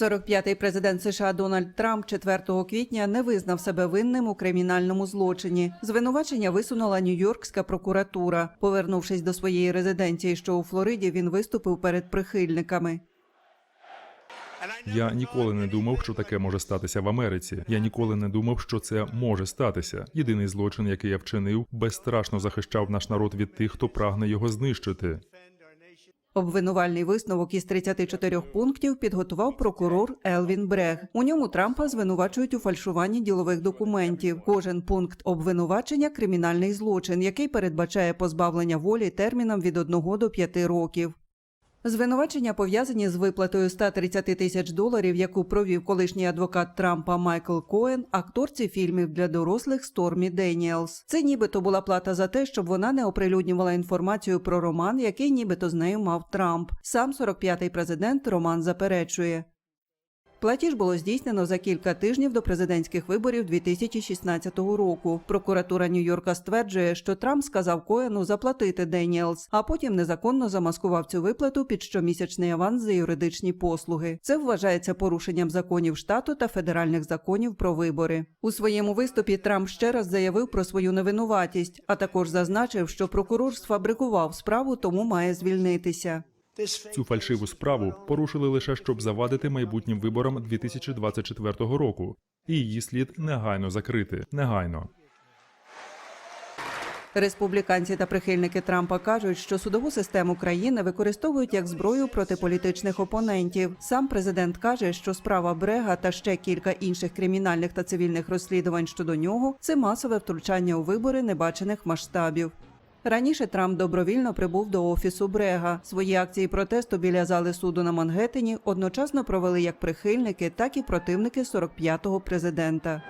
45-й президент США Дональд Трамп 4 квітня не визнав себе винним у кримінальному злочині. Звинувачення висунула Нью-Йоркська прокуратура. Повернувшись до своєї резиденції, що у Флориді, він виступив перед прихильниками. Я ніколи не думав, що таке може статися в Америці. Я ніколи не думав, що це може статися. Єдиний злочин, який я вчинив, безстрашно захищав наш народ від тих, хто прагне його знищити. Обвинувальний висновок із 34 пунктів підготував прокурор Елвін Брег. У ньому Трампа звинувачують у фальшуванні ділових документів. Кожен пункт обвинувачення кримінальний злочин, який передбачає позбавлення волі терміном від 1 до 5 років. Звинувачення пов'язані з виплатою 130 тисяч доларів, яку провів колишній адвокат Трампа Майкл Коен, акторці фільмів для дорослих Стормі Деніелс. Це нібито була плата за те, щоб вона не оприлюднювала інформацію про роман, який нібито з нею мав Трамп. Сам 45-й президент Роман заперечує. Платіж було здійснено за кілька тижнів до президентських виборів 2016 року. Прокуратура Нью-Йорка стверджує, що Трамп сказав Коену заплатити Деніелс, а потім незаконно замаскував цю виплату під щомісячний аванс за юридичні послуги. Це вважається порушенням законів штату та федеральних законів про вибори. У своєму виступі Трамп ще раз заявив про свою невинуватість, а також зазначив, що прокурор сфабрикував справу, тому має звільнитися. Цю фальшиву справу порушили лише щоб завадити майбутнім виборам 2024 року, і її слід негайно закрити. Негайно. Республіканці та прихильники Трампа кажуть, що судову систему країни використовують як зброю проти політичних опонентів. Сам президент каже, що справа Брега та ще кілька інших кримінальних та цивільних розслідувань щодо нього це масове втручання у вибори небачених масштабів. Раніше Трамп добровільно прибув до офісу Брега. Свої акції протесту біля зали суду на Мангеттені одночасно провели як прихильники, так і противники 45-го президента.